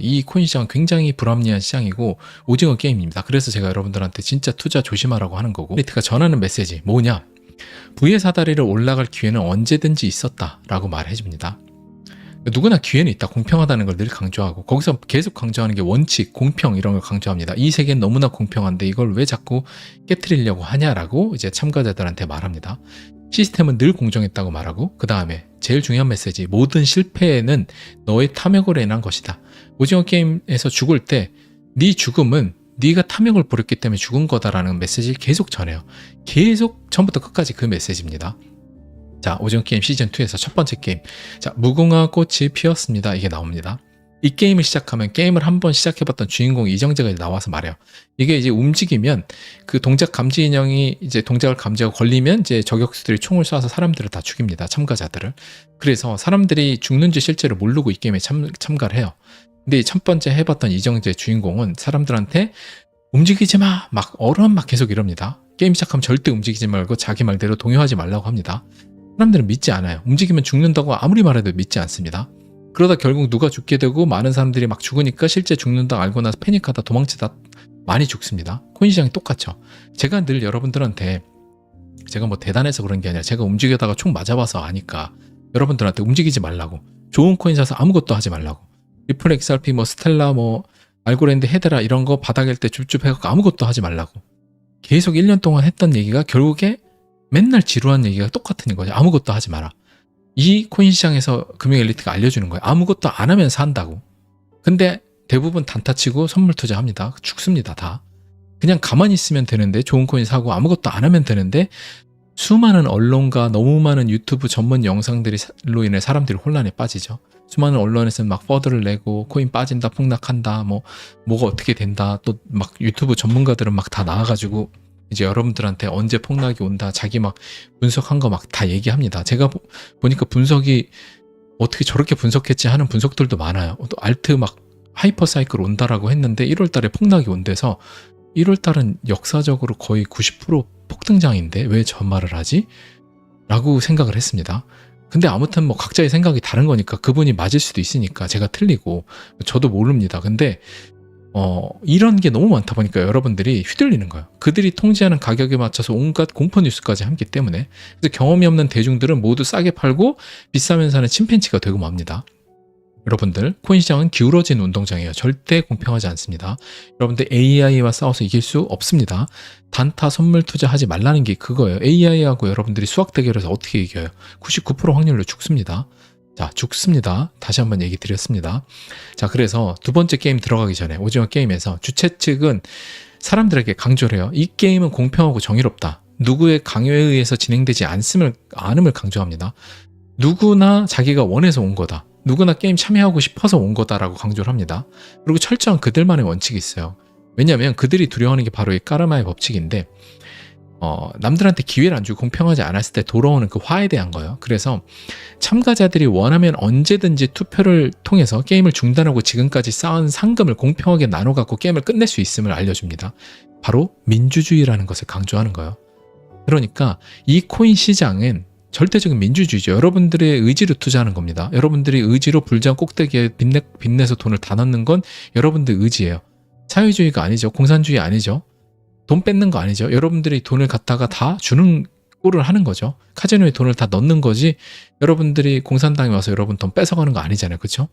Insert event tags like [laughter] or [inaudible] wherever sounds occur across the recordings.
이 코인 시장은 굉장히 불합리한 시장이고 오징어 게임입니다. 그래서 제가 여러분들한테 진짜 투자 조심하라고 하는 거고 리트가 전하는 메시지 뭐냐? 부의 사다리를 올라갈 기회는 언제든지 있었다라고 말해줍니다. 누구나 기회는 있다. 공평하다는 걸 늘 강조하고 거기서 계속 강조하는 게 원칙, 공평 이런 걸 강조합니다. 이 세계는 너무나 공평한데 이걸 왜 자꾸 깨뜨리려고 하냐라고 이제 참가자들한테 말합니다. 시스템은 늘 공정했다고 말하고 그 다음에 제일 중요한 메시지 모든 실패는 너의 탐욕으로 인한 것이다. 오징어 게임에서 죽을 때 네 죽음은 네가 탐욕을 부렸기 때문에 죽은 거다라는 메시지를 계속 전해요. 계속 처음부터 끝까지 그 메시지입니다. 자, 오징어 게임 시즌 2에서 첫 번째 게임. 자, 무궁화 꽃이 피었습니다. 이게 나옵니다. 이 게임을 시작하면 게임을 한번 시작해봤던 주인공 이정재가 나와서 말해요. 이게 이제 움직이면 그 동작 감지 인형이 이제 동작을 감지하고 걸리면 이제 저격수들이 총을 쏴서 사람들을 다 죽입니다. 참가자들을. 그래서 사람들이 죽는지 실제로 모르고 이 게임에 참, 참가를 해요. 근데 첫 번째 해봤던 이정재 주인공은 사람들한테 움직이지 마! 막 얼음 막 계속 이럽니다. 게임 시작하면 절대 움직이지 말고 자기 말대로 동요하지 말라고 합니다. 사람들은 믿지 않아요. 움직이면 죽는다고 아무리 말해도 믿지 않습니다. 그러다 결국 누가 죽게 되고 많은 사람들이 막 죽으니까 실제 죽는다 알고 나서 패닉하다 도망치다 많이 죽습니다. 코인 시장이 똑같죠. 제가 늘 여러분들한테 제가 뭐 대단해서 그런 게 아니라 제가 움직이다가 총 맞아봐서 아니까 여러분들한테 움직이지 말라고 좋은 코인 사서 아무것도 하지 말라고 리플 XRP 뭐 스텔라 뭐 알고랜드 헤드라 이런 거 바닥일 때 줍줍 해갖고 아무것도 하지 말라고 계속 1년 동안 했던 얘기가 결국에 맨날 지루한 얘기가 똑같은 거죠. 아무것도 하지 마라. 이 코인 시장에서 금융 엘리트가 알려주는 거예요. 아무것도 안 하면 산다고. 근데 대부분 단타 치고 선물 투자합니다. 죽습니다, 다. 그냥 가만히 있으면 되는데 좋은 코인 사고 아무것도 안 하면 되는데 수많은 언론과 너무 많은 유튜브 전문 영상들로 인해 사람들이 혼란에 빠지죠. 수많은 언론에서는 막 퍼드를 내고 코인 빠진다, 폭락한다, 뭐 뭐가 어떻게 된다, 또 막 유튜브 전문가들은 막 다 나와가지고 이제 여러분들한테 언제 폭락이 온다, 자기 막 분석한 거 막 다 얘기합니다. 제가 보, 보니까 분석이 어떻게 저렇게 분석했지 하는 분석들도 많아요. 또 알트 막 하이퍼 사이클 온다라고 했는데 1월 달에 폭락이 온대서 1월 달은 역사적으로 거의 90% 폭등장인데 왜 저 말을 하지? 라고 생각을 했습니다. 근데 아무튼 뭐 각자의 생각이 다른 거니까 그분이 맞을 수도 있으니까 제가 틀리고 저도 모릅니다. 근데 어, 이런 게 너무 많다 보니까 여러분들이 휘둘리는 거예요. 그들이 통제하는 가격에 맞춰서 온갖 공포 뉴스까지 함기 때문에 그래서 경험이 없는 대중들은 모두 싸게 팔고 비싸면 사는 침팬치가 되고 맙니다. 여러분들 코인 시장은 기울어진 운동장이에요. 절대 공평하지 않습니다. 여러분들 AI와 싸워서 이길 수 없습니다. 단타 선물 투자하지 말라는 게 그거예요. AI하고 여러분들이 수학 대결에서 어떻게 이겨요? 99% 확률로 죽습니다. 자, 죽습니다. 다시 한번 얘기 드렸습니다. 자, 그래서 두 번째 게임 들어가기 전에 오징어 게임에서 주최 측은 사람들에게 강조를 해요. 이 게임은 공평하고 정의롭다. 누구의 강요에 의해서 진행되지 않음을, 않음을 강조합니다. 누구나 자기가 원해서 온 거다. 누구나 게임 참여하고 싶어서 온 거다라고 강조를 합니다. 그리고 철저한 그들만의 원칙이 있어요. 왜냐하면 그들이 두려워하는 게 바로 이 까르마의 법칙인데 어, 남들한테 기회를 안 주고 공평하지 않았을 때 돌아오는 그 화에 대한 거예요. 그래서 참가자들이 원하면 언제든지 투표를 통해서 게임을 중단하고 지금까지 쌓은 상금을 공평하게 나눠 갖고 게임을 끝낼 수 있음을 알려줍니다. 바로 민주주의라는 것을 강조하는 거예요. 그러니까 이 코인 시장은 절대적인 민주주의죠. 여러분들의 의지로 투자하는 겁니다. 여러분들이 의지로 불장 꼭대기에 빚내, 빚내서 돈을 다 넣는 건 여러분들 의지예요. 사회주의가 아니죠. 공산주의 아니죠. 돈 뺏는 거 아니죠. 여러분들이 돈을 갖다가 다 주는 꼴을 하는 거죠. 카지노에 돈을 다 넣는 거지. 여러분들이 공산당에 와서 여러분 돈 뺏어가는 거 아니잖아요. 그렇죠?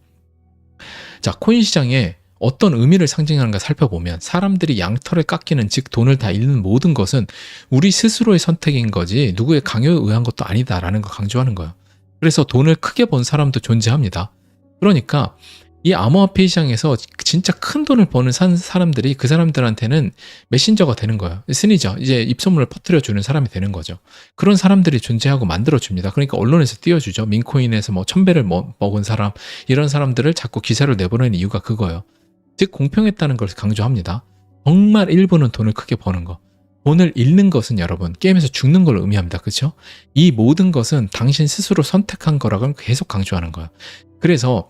자, 코인 시장에 어떤 의미를 상징하는가 살펴보면 사람들이 양털을 깎이는 즉 돈을 다 잃는 모든 것은 우리 스스로의 선택인 거지 누구의 강요에 의한 것도 아니다라는 걸 강조하는 거예요. 그래서 돈을 크게 번 사람도 존재합니다. 그러니까 이 암호화폐 시장에서 진짜 큰 돈을 버는 산 사람들이 그 사람들한테는 메신저가 되는 거예요. 스니저 이제 입소문을 퍼뜨려 주는 사람이 되는 거죠. 그런 사람들이 존재하고 만들어 줍니다. 그러니까 언론에서 띄워주죠. 민코인에서 뭐 천배를 먹은 사람 이런 사람들을 자꾸 기사를 내보내는 이유가 그거예요. 즉 공평했다는 것을 강조합니다. 정말 일부는 돈을 크게 버는 거. 돈을 잃는 것은 여러분 게임에서 죽는 걸 의미합니다. 그렇죠? 이 모든 것은 당신 스스로 선택한 거라고 계속 강조하는 거예요. 그래서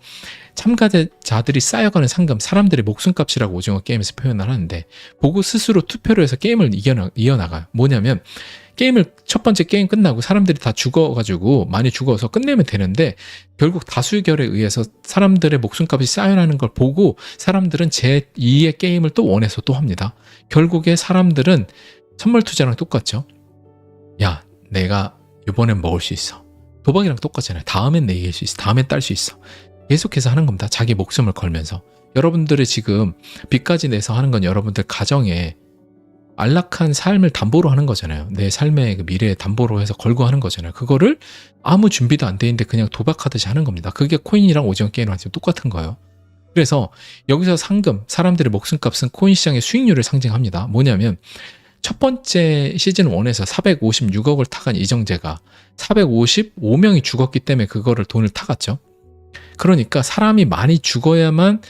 참가자들이 쌓여가는 상금, 사람들의 목숨값이라고 오징어 게임에서 표현을 하는데 보고 스스로 투표를 해서 게임을 이겨나, 이어나가요. 뭐냐면 게임을 첫 번째 게임 끝나고 사람들이 다 죽어가지고 많이 죽어서 끝내면 되는데 결국 다수결에 의해서 사람들의 목숨값이 쌓여나는 걸 보고 사람들은 제 2의 게임을 또 원해서 또 합니다. 결국에 사람들은 선물 투자랑 똑같죠. 야, 내가 이번엔 먹을 수 있어. 도박이랑 똑같잖아요. 다음엔 내 이길 수 있어. 다음엔 딸 수 있어. 계속해서 하는 겁니다. 자기 목숨을 걸면서. 여러분들이 지금 빚까지 내서 하는 건 여러분들 가정에 안락한 삶을 담보로 하는 거잖아요. 내 삶의 그 미래에 담보로 해서 걸고 하는 거잖아요. 그거를 아무 준비도 안 돼 있는데 그냥 도박하듯이 하는 겁니다. 그게 코인이랑 오징어 게임이랑 지금 똑같은 거예요. 그래서 여기서 상금, 사람들의 목숨값은 코인 시장의 수익률을 상징합니다. 뭐냐면 첫 번째 시즌 1에서 456억을 타간 이정재가 455명이 죽었기 때문에 그거를 돈을 타갔죠. 그러니까 사람이 많이 죽어야만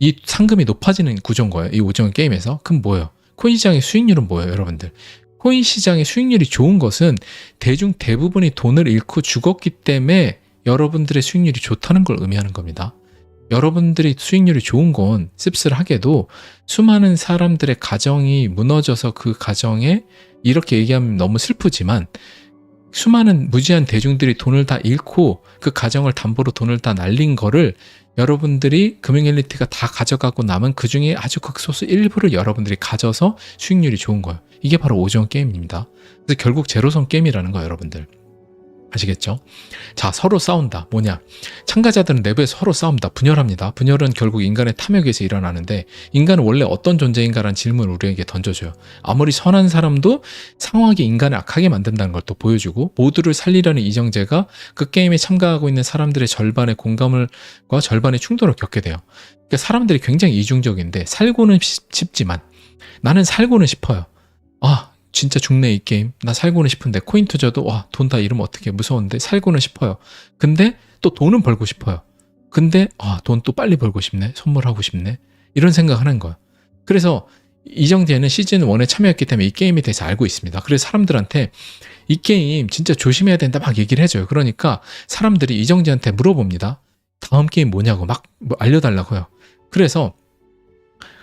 이 상금이 높아지는 구조인 거예요. 이 오징어 게임에서. 그럼 뭐예요? 코인 시장의 수익률은 뭐예요, 여러분들? 코인 시장의 수익률이 좋은 것은 대중 대부분이 돈을 잃고 죽었기 때문에 여러분들의 수익률이 좋다는 걸 의미하는 겁니다. 여러분들이 수익률이 좋은 건 씁쓸하게도 수많은 사람들의 가정이 무너져서 그 가정에 이렇게 얘기하면 너무 슬프지만 수많은 무지한 대중들이 돈을 다 잃고 그 가정을 담보로 돈을 다 날린 거를 여러분들이 금융 엘리트가 다 가져가고 남은 그 중에 아주 극소수 일부를 여러분들이 가져서 수익률이 좋은 거예요. 이게 바로 오징어 게임입니다. 그래서 결국 제로섬 게임이라는 거예요, 여러분들. 아시겠죠? 자, 서로 싸운다. 뭐냐? 참가자들은 내부에서 서로 싸웁니다. 분열합니다. 분열은 결국 인간의 탐욕에서 일어나는데 인간은 원래 어떤 존재인가라는 질문을 우리에게 던져줘요. 아무리 선한 사람도 상황이 인간을 악하게 만든다는 걸 또 보여주고 모두를 살리려는 이정재가 그 게임에 참가하고 있는 사람들의 절반의 공감을과 절반의 충돌을 겪게 돼요. 그러니까 사람들이 굉장히 이중적인데 살고는 싶지만 나는 살고는 싶어요. 아, 진짜 죽네 이 게임. 나 살고는 싶은데 코인 투자도 와 돈 다 잃으면 어떻게 무서운데 살고는 싶어요. 근데 또 돈은 벌고 싶어요. 근데 아 돈 또 빨리 벌고 싶네. 선물하고 싶네. 이런 생각하는 거야. 그래서 이정재는 시즌 1에 참여했기 때문에 이 게임에 대해서 알고 있습니다. 그래서 사람들한테 이 게임 진짜 조심해야 된다 막 얘기를 해줘요. 그러니까 사람들이 이정재한테 물어봅니다. 다음 게임 뭐냐고 막 뭐 알려달라고요. 그래서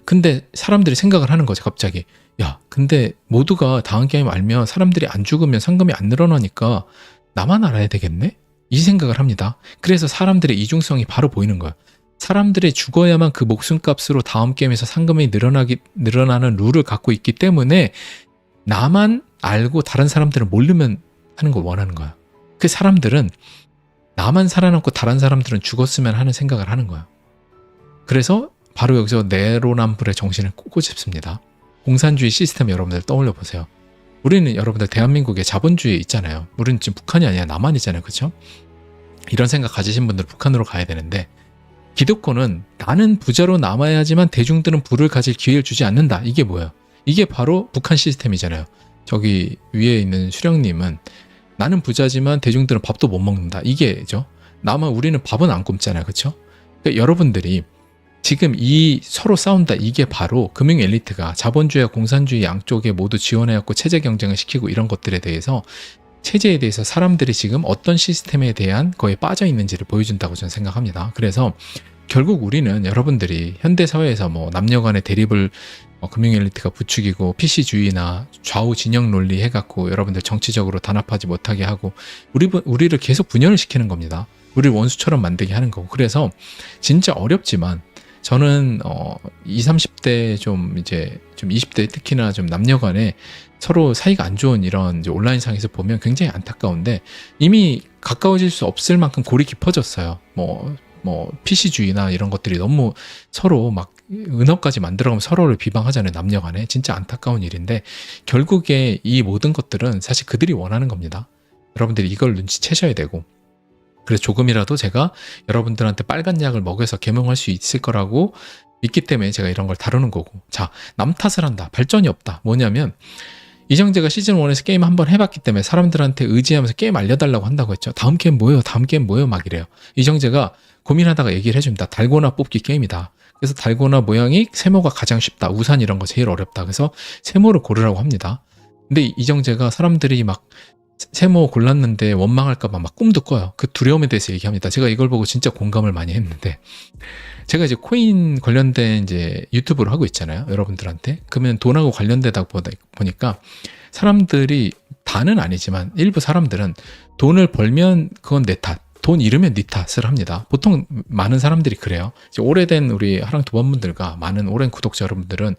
근데 사람들이 생각을 하는 거죠. 갑자기 야, 근데 모두가 다음 게임 알면 사람들이 안 죽으면 상금이 안 늘어나니까 나만 알아야 되겠네? 이 생각을 합니다. 그래서 사람들의 이중성이 바로 보이는 거야. 사람들이 죽어야만 그 목숨값으로 다음 게임에서 상금이 늘어나기, 늘어나는 룰을 갖고 있기 때문에 나만 알고 다른 사람들은 모르면 하는 걸 원하는 거야. 그 사람들은 나만 살아남고 다른 사람들은 죽었으면 하는 생각을 하는 거야. 그래서 바로 여기서 내로남불의 정신을 꼬집습니다. 공산주의 시스템 여러분들 떠올려 보세요. 우리는 여러분들 대한민국에 자본주의 있잖아요. 우리는 지금 북한이 아니라 남한이잖아요. 그렇죠? 이런 생각 가지신 분들 북한으로 가야 되는데 기득권은 나는 부자로 남아야지만 대중들은 부를 가질 기회를 주지 않는다. 이게 뭐예요? 이게 바로 북한 시스템이잖아요. 저기 위에 있는 수령님은 나는 부자지만 대중들은 밥도 못 먹는다. 이게죠. 나만 우리는 밥은 안 굶잖아요. 그렇죠? 그러니까 여러분들이 지금 이 서로 싸운다 이게 바로 금융 엘리트가 자본주의와 공산주의 양쪽에 모두 지원해갖고 체제 경쟁을 시키고 이런 것들에 대해서 체제에 대해서 사람들이 지금 어떤 시스템에 대한 거에 빠져 있는지를 보여준다고 저는 생각합니다. 그래서 결국 우리는 여러분들이 현대 사회에서 뭐 남녀 간의 대립을 어, 금융 엘리트가 부추기고 PC주의나 좌우 진영 논리 해갖고 여러분들 정치적으로 단합하지 못하게 하고 우리 우리를 계속 분열을 시키는 겁니다. 우리를 원수처럼 만들게 하는 거고 그래서 진짜 어렵지만 저는 어 20, 30대 좀 이제 좀 20대 특히나 좀 남녀 간에 서로 사이가 안 좋은 이런 온라인상에서 보면 굉장히 안타까운데 이미 가까워질 수 없을 만큼 골이 깊어졌어요. 뭐, 뭐, PC주의나 이런 것들이 너무 서로 막 은어까지 만들어가면 서로를 비방하잖아요. 남녀 간에. 진짜 안타까운 일인데 결국에 이 모든 것들은 사실 그들이 원하는 겁니다. 여러분들이 이걸 눈치채셔야 되고 그래서 조금이라도 제가 여러분들한테 빨간 약을 먹여서 개명할 수 있을 거라고 있기 때문에 제가 이런 걸 다루는 거고. 자, 남 탓을 한다. 발전이 없다. 뭐냐면, 이정재가 시즌 1에서 게임 한 번 해봤기 때문에 사람들한테 의지하면서 게임 알려달라고 한다고 했죠. 다음 게임 뭐예요? 다음 게임 뭐예요? 막 이래요. 이정재가 고민하다가 얘기를 해줍니다. 달고나 뽑기 게임이다. 그래서 달고나 모양이 세모가 가장 쉽다. 우산 이런 거 제일 어렵다. 그래서 세모를 고르라고 합니다. 근데 이정재가 사람들이 막 세모 골랐는데 원망할까봐 막 꿈도 꿔요. 그 두려움에 대해서 얘기합니다. 제가 이걸 보고 진짜 공감을 많이 했는데 제가 이제 코인 관련된 이제 유튜브를 하고 있잖아요. 여러분들한테. 그러면 돈하고 관련되다 보니까 사람들이 다는 아니지만 일부 사람들은 돈을 벌면 그건 내 탓. 돈 잃으면 네 탓을 합니다. 보통 많은 사람들이 그래요. 오래된 우리 하랑 도반분들과 많은 오랜 구독자 여러분들은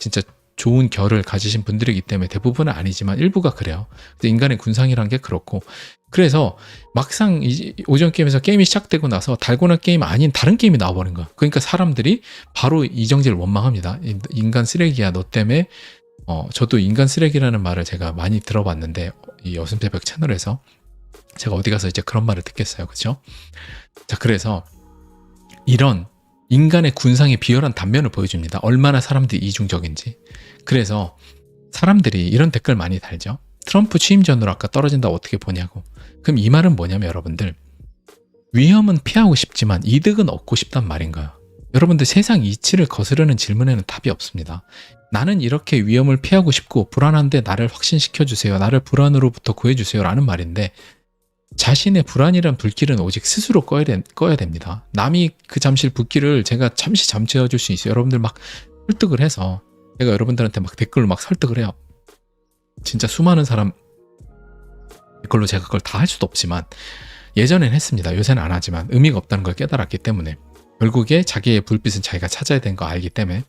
진짜 좋은 결을 가지신 분들이기 때문에 대부분은 아니지만 일부가 그래요. 근데 인간의 군상이란 게 그렇고 그래서 막상 이 오징어 게임에서 게임이 시작되고 나서 달고나 게임 아닌 다른 게임이 나와버린 거야. 그러니까 사람들이 바로 이정재를 원망합니다. 이- 인간 쓰레기야 너 때문에 어 저도 인간 쓰레기라는 말을 제가 많이 들어봤는데 이 여슴새벽 채널에서 제가 어디 가서 이제 그런 말을 듣겠어요. 그죠? 자 그래서 이런 인간의 군상의 비열한 단면을 보여줍니다. 얼마나 사람들이 이중적인지. 그래서 사람들이 이런 댓글 많이 달죠. 트럼프 취임 전으로 아까 떨어진다 어떻게 보냐고. 그럼 이 말은 뭐냐면 여러분들 위험은 피하고 싶지만 이득은 얻고 싶단 말인 거예요. 여러분들 세상 이치를 거스르는 질문에는 답이 없습니다. 나는 이렇게 위험을 피하고 싶고 불안한데 나를 확신시켜 주세요. 나를 불안으로부터 구해 주세요라는 말인데 자신의 불안이란 불길은 오직 스스로 꺼야, 되, 꺼야 됩니다. 남이 그 잠실 불길을 제가 잠시 잠재워 줄 수 있어요. 여러분들 막 설득을 해서 제가 여러분들한테 막 댓글로 막 설득을 해요. 진짜 수많은 사람 댓글로 제가 그걸 다 할 수도 없지만 예전엔 했습니다. 요새는 안 하지만 의미가 없다는 걸 깨달았기 때문에 결국에 자기의 불빛은 자기가 찾아야 되는 거 알기 때문에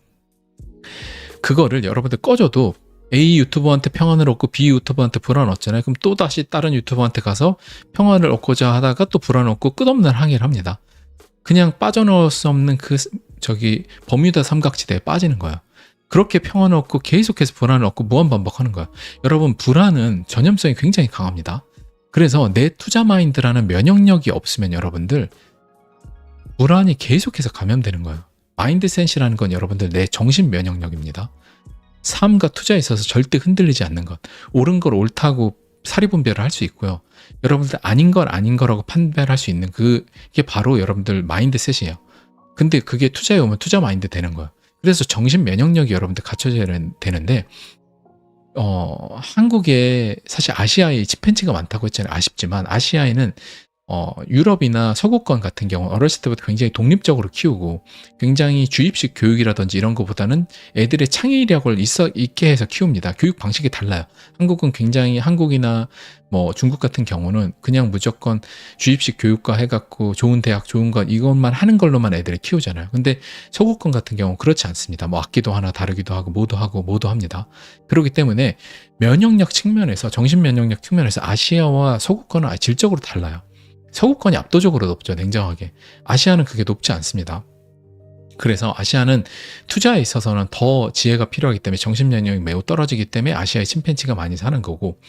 그거를 여러분들 꺼줘도 A 유튜버한테 평안을 얻고 B 유튜버한테 불안 얻잖아요. 그럼 또 다시 다른 유튜버한테 가서 평안을 얻고자 하다가 또 불안 얻고 끝없는 항해를 합니다. 그냥 빠져나올 수 없는 그 저기 버뮤다 삼각지대에 빠지는 거예요. 그렇게 평안을 얻고 계속해서 불안을 얻고 무한 반복하는 거예요. 여러분 불안은 전염성이 굉장히 강합니다. 그래서 내 투자 마인드라는 면역력이 없으면 여러분들 불안이 계속해서 감염되는 거예요. 마인드셋이라는 건 여러분들 내 정신 면역력입니다. 삶과 투자에 있어서 절대 흔들리지 않는 것. 옳은 걸 옳다고 사리분별을 할 수 있고요. 여러분들 아닌 걸 아닌 거라고 판별할 수 있는 그게 바로 여러분들 마인드셋이에요. 근데 그게 투자에 오면 투자 마인드 되는 거예요. 그래서 정신 면역력이 여러분들 갖춰져야 되는데 어, 한국에 사실 아시아에 집행지가 많다고 했잖아요. 아쉽지만 아시아에는 어, 유럽이나 서구권 같은 경우 어렸을 때부터 굉장히 독립적으로 키우고 굉장히 주입식 교육이라든지 이런 것보다는 애들의 창의력을 있어 있게 해서 키웁니다. 교육 방식이 달라요. 한국은 굉장히 한국이나 뭐 중국 같은 경우는 그냥 무조건 주입식 교육과 해갖고 좋은 대학 좋은 것 이것만 하는 걸로만 애들을 키우잖아요. 근데 서구권 같은 경우 는 그렇지 않습니다. 뭐 악기도 하나 다르기도 하고 뭐도 하고 뭐도 합니다. 그렇기 때문에 면역력 측면에서 정신 면역력 측면에서 아시아와 서구권은 질적으로 달라요. 서구권이 압도적으로 높죠, 냉정하게. 아시아는 그게 높지 않습니다. 그래서 아시아는 투자에 있어서는 더 지혜가 필요하기 때문에 정신 면역력이 매우 떨어지기 때문에 아시아의 침팬지가 많이 사는 거고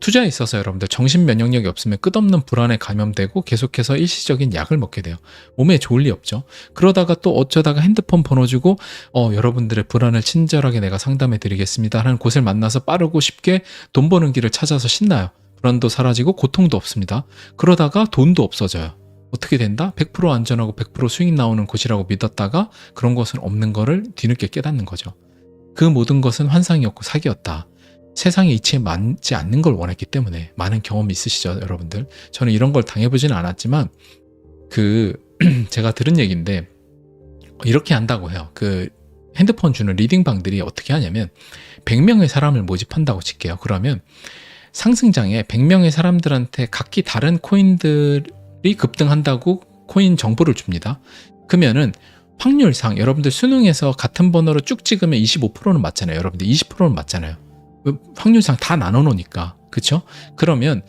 투자에 있어서 여러분들 정신 면역력이 없으면 끝없는 불안에 감염되고 계속해서 일시적인 약을 먹게 돼요. 몸에 좋을 리 없죠. 그러다가 또 어쩌다가 핸드폰 번호 주고 어, 여러분들의 불안을 친절하게 내가 상담해 드리겠습니다 하는 곳을 만나서 빠르고 쉽게 돈 버는 길을 찾아서 신나요. 불안도 사라지고 고통도 없습니다. 그러다가 돈도 없어져요. 어떻게 된다? 100% 안전하고 100% 수익 나오는 곳이라고 믿었다가 그런 것은 없는 거를 뒤늦게 깨닫는 거죠. 그 모든 것은 환상이었고 사기였다. 세상의 이치에 맞지 않는 걸 원했기 때문에 많은 경험이 있으시죠, 여러분들. 저는 이런 걸 당해보지는 않았지만 그 [clears throat] 제가 들은 얘기인데 이렇게 한다고 해요. 그 핸드폰 주는 리딩방들이 어떻게 하냐면 100명의 사람을 모집한다고 칠게요. 그러면 상승장에 100명의 사람들한테 각기 다른 코인들이 급등한다고 코인 정보를 줍니다. 그러면은 확률상 여러분들 수능에서 같은 번호로 쭉 찍으면 25%는 맞잖아요. 여러분들 20%는 맞잖아요. 확률상 다 나눠 놓으니까. 그쵸? 그러면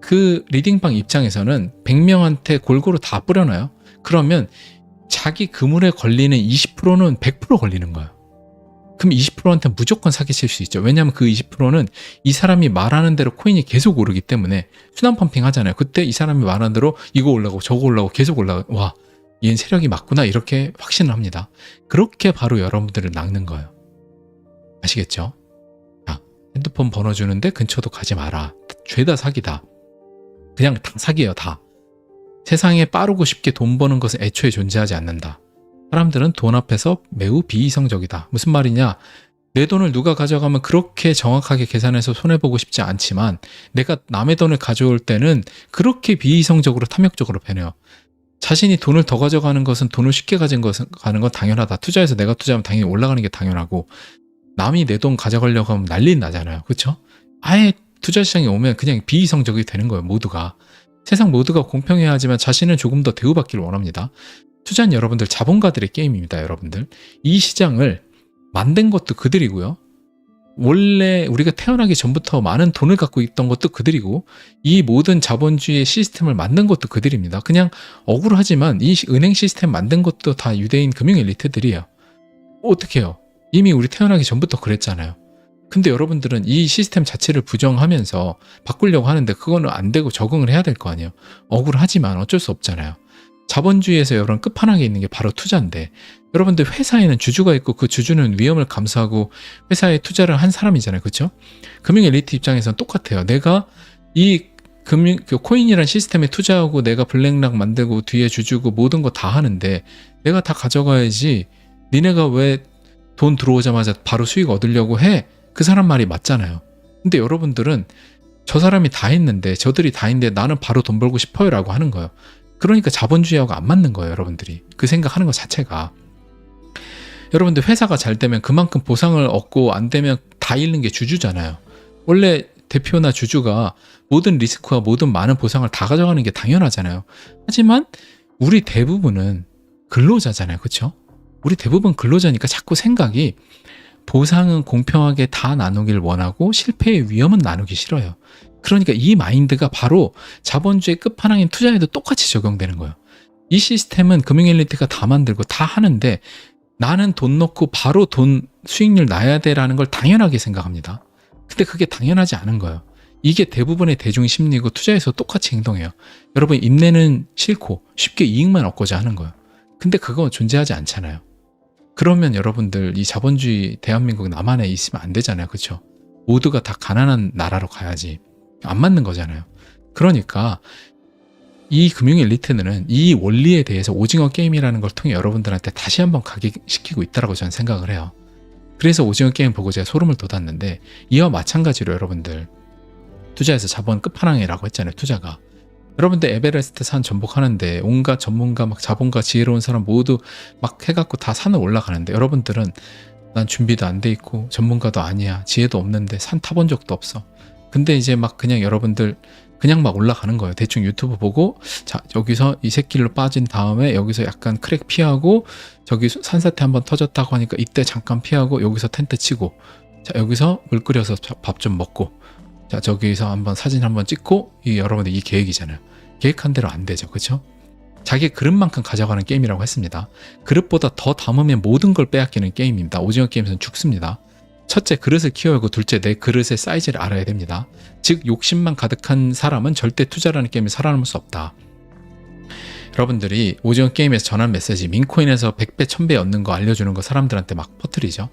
그 리딩방 입장에서는 100명한테 골고루 다 뿌려놔요. 그러면 자기 그물에 걸리는 20%는 100% 걸리는 거예요. 그럼 20%한테 무조건 사기칠 수 있죠. 왜냐하면 그 20%는 이 사람이 말하는 대로 코인이 계속 오르기 때문에 순환 펌핑 하잖아요. 그때 이 사람이 말하는 대로 이거 올라고 저거 올라고 계속 올라가. 와, 얘는 세력이 맞구나. 이렇게 확신을 합니다. 그렇게 바로 여러분들을 낚는 거예요. 아시겠죠? 자, 핸드폰 번호 주는데 근처도 가지 마라. 죄다 사기다. 그냥 다 사기예요, 다. 세상에 빠르고 쉽게 돈 버는 것은 애초에 존재하지 않는다. 사람들은 돈 앞에서 매우 비이성적이다. 무슨 말이냐? 내 돈을 누가 가져가면 그렇게 정확하게 계산해서 손해보고 싶지 않지만 내가 남의 돈을 가져올 때는 그렇게 비이성적으로 탐욕적으로 변해요. 자신이 돈을 더 가져가는 것은 돈을 쉽게 가진 것은 가는 건 당연하다. 투자해서 내가 투자하면 당연히 올라가는 게 당연하고 남이 내 돈 가져가려고 하면 난리 나잖아요. 그렇죠? 아예 투자 시장에 오면 그냥 비이성적이 되는 거예요. 모두가. 세상 모두가 공평해야 하지만 자신은 조금 더 대우받기를 원합니다. 투자는 여러분들 자본가들의 게임입니다. 여러분들. 이 시장을 만든 것도 그들이고요. 원래 우리가 태어나기 전부터 많은 돈을 갖고 있던 것도 그들이고 이 모든 자본주의 시스템을 만든 것도 그들입니다. 그냥 억울하지만 이 시- 은행 시스템 만든 것도 다 유대인 금융 엘리트들이에요. 어떻게 해요? 이미 우리 태어나기 전부터 그랬잖아요. 근데 여러분들은 이 시스템 자체를 부정하면서 바꾸려고 하는데 그거는 안 되고 적응을 해야 될 거 아니에요. 억울하지만 어쩔 수 없잖아요. 자본주의에서 여러분 끝판왕에 있는 게 바로 투자인데 여러분들 회사에는 주주가 있고 그 주주는 위험을 감수하고 회사에 투자를 한 사람이잖아요. 그렇죠? 금융 엘리트 입장에서는 똑같아요. 내가 이 금융 그 코인이라는 시스템에 투자하고 내가 블랙락 만들고 뒤에 주주고 모든 거 다 하는데 내가 다 가져가야지 니네가 왜 돈 들어오자마자 바로 수익 얻으려고 해? 그 사람 말이 맞잖아요. 근데 여러분들은 저 사람이 다 했는데 저들이 다 했는데 나는 바로 돈 벌고 싶어요라고 하는 거예요. 그러니까 자본주의하고 안 맞는 거예요, 여러분들이. 그 생각하는 것 자체가. 여러분들 회사가 잘 되면 그만큼 보상을 얻고 안 되면 다 잃는 게 주주잖아요. 원래 대표나 주주가 모든 리스크와 모든 많은 보상을 다 가져가는 게 당연하잖아요. 하지만 우리 대부분은 근로자잖아요. 그렇죠? 우리 대부분 근로자니까 자꾸 생각이 보상은 공평하게 다 나누길 원하고 실패의 위험은 나누기 싫어요. 그러니까 이 마인드가 바로 자본주의 끝판왕인 투자에도 똑같이 적용되는 거예요. 이 시스템은 금융 엘리트가 다 만들고 다 하는데 나는 돈 넣고 바로 돈 수익률 나야 돼라는 걸 당연하게 생각합니다. 근데 그게 당연하지 않은 거예요. 이게 대부분의 대중 심리고 투자에서 똑같이 행동해요. 여러분 인내는 싫고 쉽게 이익만 얻고자 하는 거예요. 근데 그거 존재하지 않잖아요. 그러면 여러분들 이 자본주의 대한민국 남한에 있으면 안 되잖아요. 그렇죠? 모두가 다 가난한 나라로 가야지. 안 맞는 거잖아요. 그러니까 이 금융 엘리트는 이 원리에 대해서 오징어 게임이라는 걸 통해 여러분들한테 다시 한번 각인시키고 있다라고 저는 생각을 해요. 그래서 오징어 게임 보고 제가 소름을 돋았는데 이와 마찬가지로 여러분들 투자에서 자본 끝판왕이라고 했잖아요. 투자가. 여러분들 에베레스트 산 전복하는데 온갖 전문가 막 자본가 지혜로운 사람 모두 막 해갖고 다 산을 올라가는데 여러분들은 난 준비도 안 돼 있고 전문가도 아니야 지혜도 없는데 산 타본 적도 없어. 근데 이제 막 그냥 여러분들 그냥 막 올라가는 거예요. 대충 유튜브 보고 자 여기서 이 새끼로 빠진 다음에 여기서 약간 크랙 피하고 저기 산사태 한번 터졌다고 하니까 이때 잠깐 피하고 여기서 텐트 치고 자 여기서 물 끓여서 밥 좀 먹고 자 저기서 한번 사진 한번 찍고 이 여러분들 이 계획이잖아요. 계획한 대로 안 되죠, 그렇죠? 자기 그릇만큼 가져가는 게임이라고 했습니다. 그릇보다 더 담으면 모든 걸 빼앗기는 게임입니다. 오징어 게임에서는 죽습니다. 첫째, 그릇을 키워야 하고 둘째, 내 그릇의 사이즈를 알아야 됩니다. 즉, 욕심만 가득한 사람은 절대 투자라는 게임에 살아남을 수 없다. 여러분들이 오징어 게임에서 전한 메시지, 민코인에서 100배, 1000배 얻는 거 알려주는 거 사람들한테 막 퍼뜨리죠.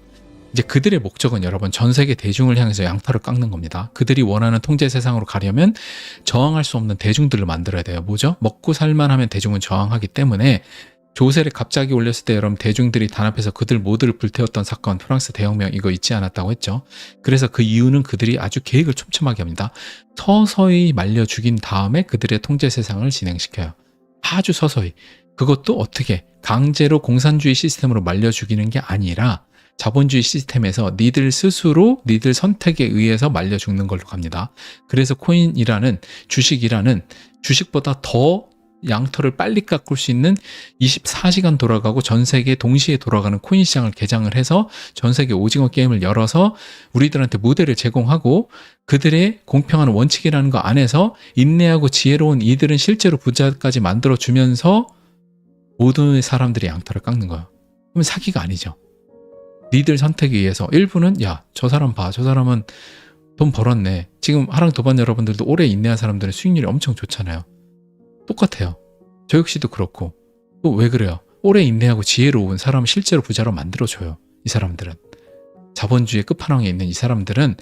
이제 그들의 목적은 여러분 전 세계 대중을 향해서 양털을 깎는 겁니다. 그들이 원하는 통제 세상으로 가려면 저항할 수 없는 대중들을 만들어야 돼요. 뭐죠? 먹고 살만 하면 대중은 저항하기 때문에 조세를 갑자기 올렸을 때 여러분 대중들이 단합해서 그들 모두를 불태웠던 사건 프랑스 대혁명 이거 잊지 않았다고 했죠. 그래서 그 이유는 그들이 아주 계획을 촘촘하게 합니다. 서서히 말려 죽인 다음에 그들의 통제 세상을 진행시켜요. 아주 서서히. 그것도 어떻게 강제로 공산주의 시스템으로 말려 죽이는 게 아니라 자본주의 시스템에서 니들 스스로 니들 선택에 의해서 말려 죽는 걸로 갑니다. 그래서 코인이라는 주식이라는 주식보다 더 양털을 빨리 깎을 수 있는 24시간 돌아가고 전 세계 동시에 돌아가는 코인 시장을 개장을 해서 전 세계 오징어 게임을 열어서 우리들한테 무대를 제공하고 그들의 공평한 원칙이라는 거 안에서 인내하고 지혜로운 이들은 실제로 부자까지 만들어 주면서 모든 사람들이 양털을 깎는 거예요. 그러면 사기가 아니죠. 니들 선택에 의해서 일부는 야 저 사람 봐 저 사람은 돈 벌었네 지금 하랑 도반 여러분들도 오래 인내한 사람들은 수익률이 엄청 좋잖아요 똑같아요. 저 역시도 그렇고. 또 왜 그래요? 오래 인내하고 지혜로운 사람을 실제로 부자로 만들어줘요 이 사람들은. 자본주의 끝판왕에 있는 이 사람들은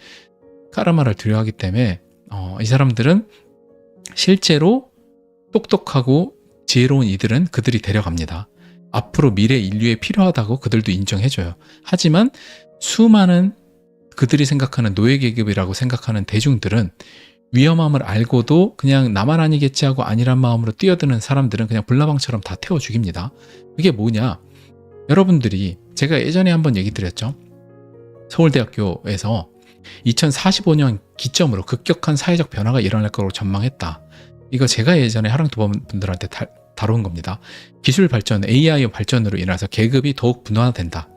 까르마를 두려워하기 때문에 어, 이 사람들은 실제로 똑똑하고 지혜로운 이들은 그들이 데려갑니다. 앞으로 미래 인류에 필요하다고 그들도 인정해줘요. 하지만 수많은 그들이 생각하는 노예 계급이라고 생각하는 대중들은 위험함을 알고도 그냥 나만 아니겠지 하고 아니란 마음으로 뛰어드는 사람들은 그냥 불나방처럼 다 태워 죽입니다. 그게 뭐냐? 여러분들이 제가 예전에 한번 얘기 드렸죠. 서울대학교에서 2045년 기점으로 급격한 사회적 변화가 일어날 거라고 전망했다. 이거 제가 예전에 하랑도범 분들한테 다, 다룬 겁니다. 기술 발전, AI 발전으로 인해서 계급이 더욱 분화된다.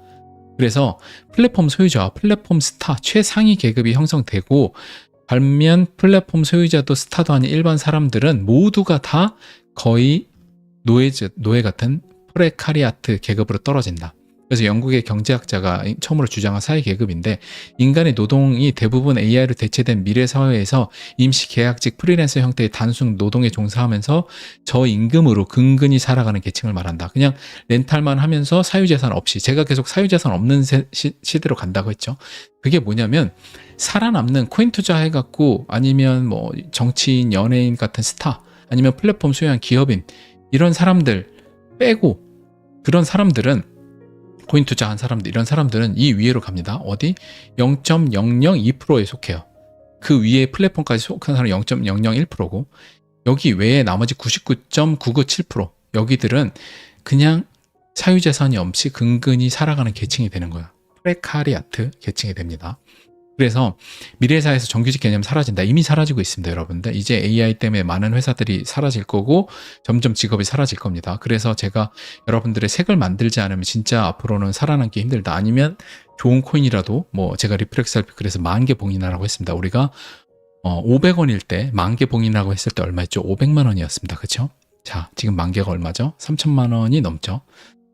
그래서 플랫폼 소유자와 플랫폼 스타 최상위 계급이 형성되고 반면 플랫폼 소유자도 스타도 아닌 일반 사람들은 모두가 다 거의 노예, 노예 같은 프레카리아트 계급으로 떨어진다. 그래서 영국의 경제학자가 처음으로 주장한 사회 계급인데 인간의 노동이 대부분 AI로 대체된 미래 사회에서 임시 계약직 프리랜서 형태의 단순 노동에 종사하면서 저임금으로 근근히 살아가는 계층을 말한다. 그냥 렌탈만 하면서 사유재산 없이 제가 계속 사유재산 없는 세- 시, 시대로 간다고 했죠. 그게 뭐냐면 살아남는 코인 투자해갖고 아니면 뭐 정치인, 연예인 같은 스타 아니면 플랫폼 소유한 기업인 이런 사람들 빼고 그런 사람들은 코인 투자한 사람들 이런 사람들은 이 위에로 갑니다. 어디 0.002%에 속해요. 그 위에 플랫폼까지 속한 사람 0.001%고 여기 외에 나머지 99.997% 여기들은 그냥 사유재산이 없이 근근히 살아가는 계층이 되는 거야. 프레카리아트 계층이 됩니다. 그래서 미래사에서 정규직 개념 사라진다. 이미 사라지고 있습니다, 여러분들. 이제 AI 때문에 많은 회사들이 사라질 거고 점점 직업이 사라질 겁니다. 그래서 제가 여러분들의 색을 만들지 않으면 진짜 앞으로는 살아남기 힘들다. 아니면 좋은 코인이라도 뭐 제가 리프렉스 그래서 만 개 봉인하라고 했습니다. 우리가 어 500원일 때 만 개 봉인하고 했을 때 얼마였죠? 500만 원이었습니다. 그렇죠? 자, 지금 만 개가 얼마죠? 3천만 원이 넘죠.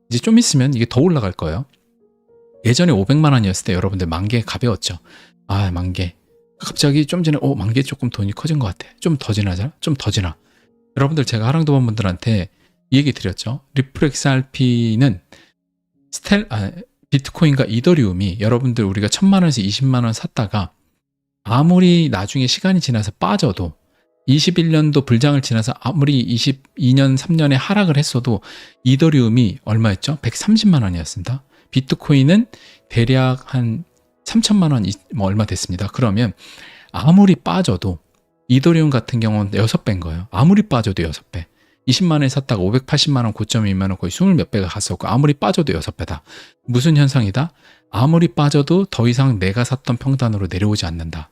이제 좀 있으면 이게 더 올라갈 거예요. 예전에 500만 원이었을 때 여러분들 만 개 가벼웠죠. 아, 만 개. 갑자기 좀 전에 어, 만 개 조금 돈이 커진 것 같아. 좀 더 지나잖아. 좀 더 지나. 여러분들 제가 하랑도반 분들한테 이 얘기 드렸죠. 리프렉스 RP는 스텔 아, 비트코인과 이더리움이 여러분들 우리가 천만 원에서 20만 원 샀다가 아무리 나중에 시간이 지나서 빠져도 21년도 불장을 지나서 아무리 22년 3년에 하락을 했어도 이더리움이 얼마였죠? 130만 원이었습니다. 비트코인은 대략 한 3천만 원 뭐 얼마 됐습니다. 그러면 아무리 빠져도 이더리움 같은 경우는 6배인 거예요. 아무리 빠져도 6배. 20만 원에 샀다가 580만 원 고점이면 거의 20몇 배가 갔었고 아무리 빠져도 6배다. 무슨 현상이다? 아무리 빠져도 더 이상 내가 샀던 평단으로 내려오지 않는다.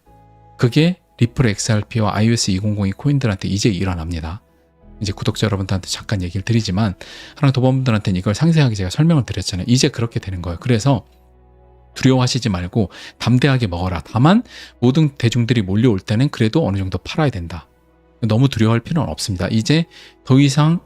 그게 리플 XRP와 iOS 2002 코인들한테 이제 일어납니다. 이제 구독자 여러분들한테 잠깐 얘기를 드리지만 하나 도범분들한테는 이걸 상세하게 제가 설명을 드렸잖아요. 이제 그렇게 되는 거예요. 그래서 두려워하시지 말고 담대하게 먹어라. 다만 모든 대중들이 몰려올 때는 그래도 어느 정도 팔아야 된다. 너무 두려워할 필요는 없습니다. 이제 더 이상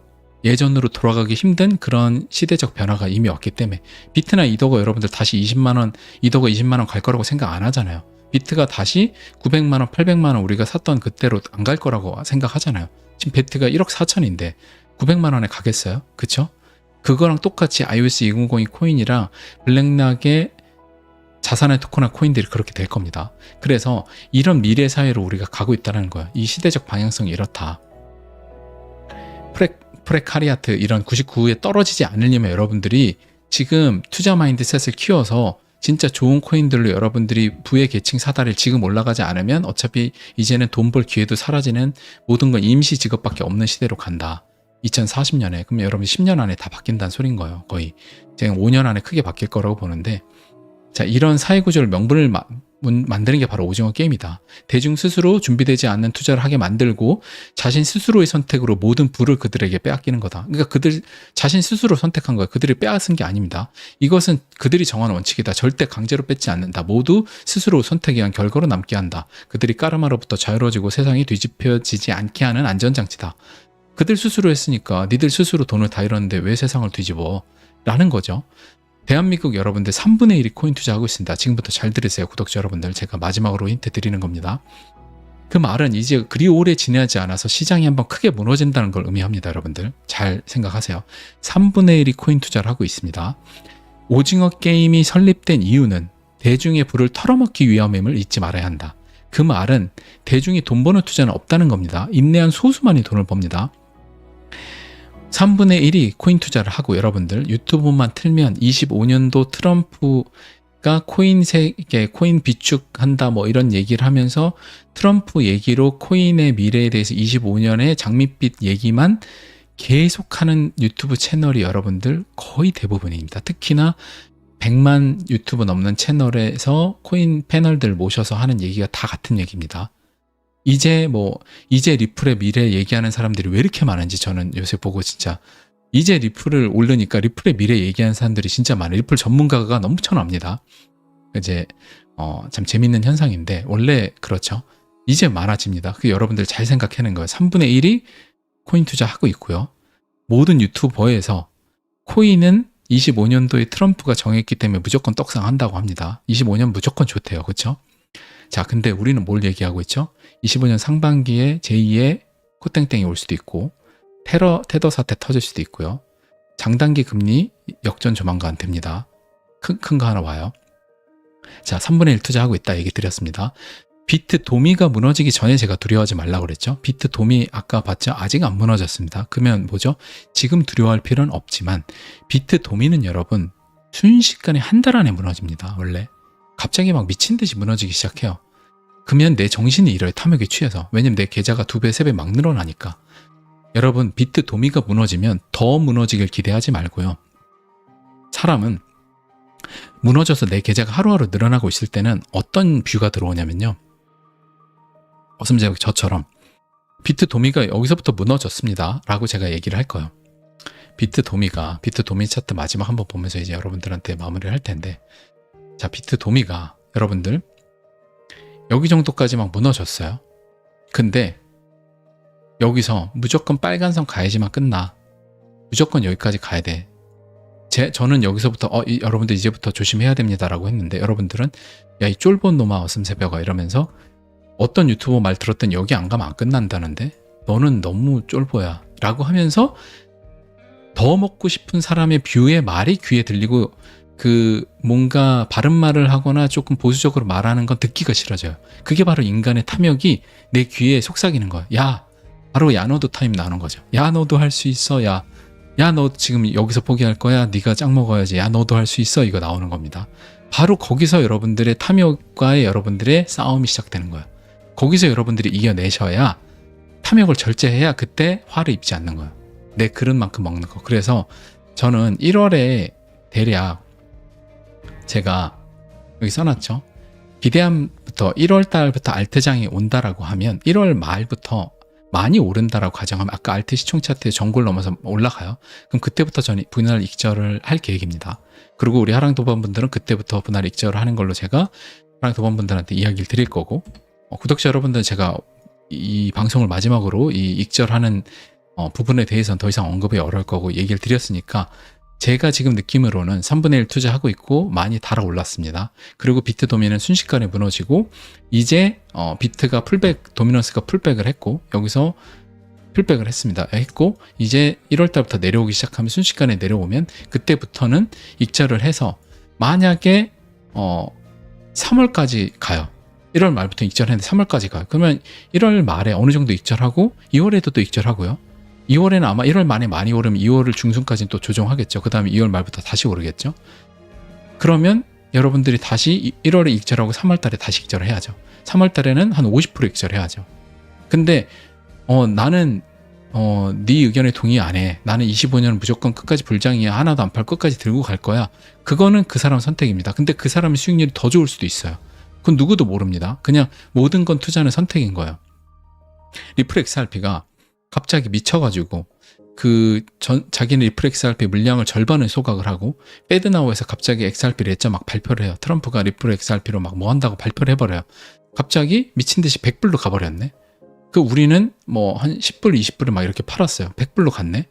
예전으로 돌아가기 힘든 그런 시대적 변화가 이미 왔기 때문에 비트나 이더가 여러분들 다시 20만 원, 이더가 20만 원 갈 거라고 생각 안 하잖아요. 비트가 다시 900만 원, 800만 원 우리가 샀던 그때로 안 갈 거라고 생각하잖아요. 지금 비트가 1억 4천인데 900만 원에 가겠어요? 그쵸? 그거랑 똑같이 iOS 2002 코인이랑 블랙락의 자산의 토큰화 코인들이 그렇게 될 겁니다. 그래서 이런 미래 사회로 우리가 가고 있다는 거야. 이 시대적 방향성이 이렇다. 프레, 프레카리아트 이런 99에 떨어지지 않으려면 여러분들이 지금 투자 마인드셋을 키워서 진짜 좋은 코인들로 여러분들이 부의 계층 사다리를 지금 올라가지 않으면 어차피 이제는 돈 벌 기회도 사라지는 모든 건 임시 직업밖에 없는 시대로 간다. 2040년에 그러면 여러분 10년 안에 다 바뀐다는 소린 거예요. 거의 제가 5년 안에 크게 바뀔 거라고 보는데 자 이런 사회 구조를 명분을 마- 문- 만드는 게 바로 오징어 게임이다. 대중 스스로 준비되지 않는 투자를 하게 만들고 자신 스스로의 선택으로 모든 부를 그들에게 빼앗기는 거다. 그러니까 그들 자신 스스로 선택한 거예요. 그들이 빼앗은 게 아닙니다. 이것은 그들이 정한 원칙이다. 절대 강제로 뺏지 않는다. 모두 스스로 선택에 의한 결과로 남게 한다. 그들이 까르마로부터 자유로워지고 세상이 뒤집혀지지 않게 하는 안전장치다. 그들 스스로 했으니까 니들 스스로 돈을 다 잃었는데 왜 세상을 뒤집어? 라는 거죠. 대한민국 여러분들 3분의 1이 코인 투자하고 있습니다. 지금부터 잘 들으세요. 구독자 여러분들. 제가 마지막으로 힌트 드리는 겁니다. 그 말은 이제 그리 오래 지나지 않아서 시장이 한번 크게 무너진다는 걸 의미합니다. 여러분들. 잘 생각하세요. 3분의 1이 코인 투자를 하고 있습니다. 오징어 게임이 설립된 이유는 대중의 부를 털어먹기 위함임을 잊지 말아야 한다. 그 말은 대중이 돈 버는 투자는 없다는 겁니다. 인내한 소수만이 돈을 법니다. 3분의 1이 코인 투자를 하고 여러분들 유튜브만 틀면 25년도 트럼프 트럼프가 코인 세계, 코인 비축한다 뭐 이런 얘기를 하면서 트럼프 얘기로 코인의 미래에 대해서 25년의 장밋빛 얘기만 계속하는 유튜브 채널이 여러분들 거의 대부분입니다. 특히나 100만 유튜브 넘는 채널에서 코인 패널들 모셔서 하는 얘기가 다 같은 얘기입니다. 이제 뭐 이제 리플의 미래 얘기하는 사람들이 왜 이렇게 많은지 저는 요새 보고 진짜 이제 리플을 올르니까 리플의 미래 얘기하는 사람들이 진짜 많아요. 리플 전문가가 넘쳐납니다. 이제 어, 참 재밌는 현상인데 원래 그렇죠. 이제 많아집니다. 그 여러분들 잘 생각하는 거예요. 3분의 1이 코인 투자하고 있고요. 모든 유튜버에서 코인은 25년도에 트럼프가 정했기 때문에 무조건 떡상한다고 합니다. 25년 무조건 좋대요. 그렇죠? 자, 근데 우리는 뭘 얘기하고 있죠? 25년 상반기에 제2의 코땡땡이 올 수도 있고 테러 테더 사태 터질 수도 있고요. 장단기 금리 역전 조만간 됩니다. 큰 큰 거 하나 와요. 자, 3분의 1 투자하고 있다 얘기 드렸습니다. 비트 도미가 무너지기 전에 제가 두려워하지 말라고 그랬죠. 비트 도미 아까 봤죠? 아직 안 무너졌습니다. 그러면 뭐죠? 지금 두려워할 필요는 없지만 비트 도미는 여러분 순식간에 한 달 안에 무너집니다. 원래 갑자기 막 미친 듯이 무너지기 시작해요. 그러면 내 정신이 이래 탐욕에 취해서 왜냐면 내 계좌가 두 배, 세 배 막 늘어나니까 여러분 비트 도미가 무너지면 더 무너지길 기대하지 말고요. 사람은 무너져서 내 계좌가 하루하루 늘어나고 있을 때는 어떤 뷰가 들어오냐면요. 어슴제 저처럼 비트 도미가 여기서부터 무너졌습니다. 라고 제가 얘기를 할 거예요. 비트 도미가 비트 도미 차트 마지막 한번 보면서 이제 여러분들한테 마무리를 할 텐데 자 비트 도미가 여러분들 여기 정도까지 막 무너졌어요. 근데 여기서 무조건 빨간 선 가야지만 끝나. 무조건 여기까지 가야 돼. 제, 저는 여기서부터 어, 이, 여러분들 이제부터 조심해야 됩니다라고 했는데 여러분들은 야 이 쫄본 놈아 어슴새벽아 이러면서 어떤 유튜버 말 들었더니 여기 안 가면 안 끝난다는데 너는 너무 쫄보야 라고 하면서 더 먹고 싶은 사람의 뷰의 말이 귀에 들리고 그 뭔가 바른 말을 하거나 조금 보수적으로 말하는 건 듣기가 싫어져요. 그게 바로 인간의 탐욕이 내 귀에 속삭이는 거야. 야, 바로 야 너도 타임 나오는 거죠. 야 너도 할 수 있어. 야, 야 너 지금 여기서 포기할 거야. 네가 짱 먹어야지. 야 너도 할 수 있어. 이거 나오는 겁니다. 바로 거기서 여러분들의 탐욕과의 여러분들의 싸움이 시작되는 거예요. 거기서 여러분들이 이겨내셔야 탐욕을 절제해야 그때 화를 입지 않는 거예요. 내 그릇만큼 먹는 거. 그래서 저는 1월에 대략 제가 여기 써놨죠. 비대함부터 1월 달부터 알트장이 온다라고 하면 1월 말부터 많이 오른다라고 가정하면 아까 알트 시총 차트에 전골 넘어서 올라가요. 그럼 그때부터 저는 분할 익절을 할 계획입니다. 그리고 우리 하랑 도반 분들은 그때부터 분할 익절을 하는 걸로 제가 하랑 도반 분들한테 이야기를 드릴 거고 어, 구독자 여러분들은 제가 이 방송을 마지막으로 이 익절하는 어, 부분에 대해서는 더 이상 언급이 어려울 거고 얘기를 드렸으니까 제가 지금 느낌으로는 3분의 1 투자하고 있고 많이 달아올랐습니다. 그리고 비트 도미는 순식간에 무너지고 이제 어, 비트가 풀백 도미넌스가 풀백을 했고 여기서 풀백을 했습니다. 했고 이제 1월 달부터 내려오기 시작하면 순식간에 내려오면 그때부터는 익절을 해서 만약에 어 3월까지 가요. 1월 말부터 익절했는데 3월까지 가요. 그러면 1월 말에 어느 정도 익절하고 2월에도 또 익절하고요. 2월에는 아마 1월 말에 많이 오르면 2월 중순까지는 또 조정하겠죠. 그 다음에 2월 말부터 다시 오르겠죠. 그러면 여러분들이 다시 1월에 익절하고 3월 달에 다시 익절을 해야죠. 3월 달에는 한 50% 익절해야죠. 근데 어 나는 어, 네 의견에 동의 안 해. 나는 25년 무조건 끝까지 불장이야. 하나도 안 팔 끝까지 들고 갈 거야. 그거는 그 사람 선택입니다. 근데 그 사람의 수익률이 더 좋을 수도 있어요. 그건 누구도 모릅니다. 그냥 모든 건 투자는 선택인 거예요. 리플 XRP가 갑자기 미쳐가지고 그 전, 자기는 리플 XRP 물량을 절반을 소각을 하고 페드나우에서 갑자기 XRP 레저 막 발표를 해요. 트럼프가 리플 XRP로 막 뭐 한다고 발표를 해버려요. 갑자기 미친 듯이 100불로 가버렸네. 그 우리는 뭐 한 10불, 20불을 막 이렇게 팔았어요. 100불로 갔네.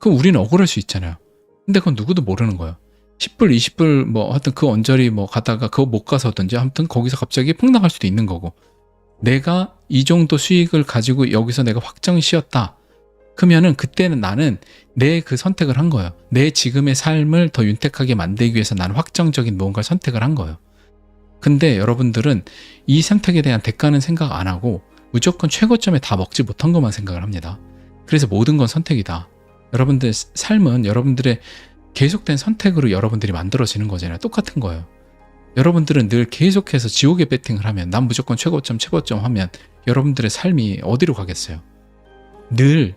그럼 우리는 억울할 수 있잖아요. 근데 그건 누구도 모르는 거예요. 10불, 20불 뭐 하여튼 그 언저리 뭐 가다가 그거 못 가서든지 아무튼 거기서 갑자기 폭락할 수도 있는 거고 내가 이 정도 수익을 가지고 여기서 내가 확정 씌었다. 그러면은 그때는 나는 내 그 선택을 한 거예요. 내 지금의 삶을 더 윤택하게 만들기 위해서 나는 확정적인 무언가를 선택을 한 거예요. 근데 여러분들은 이 선택에 대한 대가는 생각 안 하고 무조건 최고점에 다 먹지 못한 것만 생각을 합니다. 그래서 모든 건 선택이다. 여러분들 삶은 여러분들의 계속된 선택으로 여러분들이 만들어지는 거잖아요. 똑같은 거예요. 여러분들은 늘 계속해서 지옥의 배팅을 하면 난 무조건 최고점 최고점 하면 여러분들의 삶이 어디로 가겠어요? 늘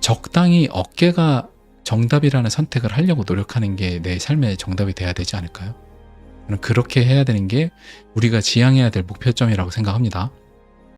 적당히 어깨가 정답이라는 선택을 하려고 노력하는 게 내 삶의 정답이 돼야 되지 않을까요? 그렇게 해야 되는 게 우리가 지향해야 될 목표점이라고 생각합니다.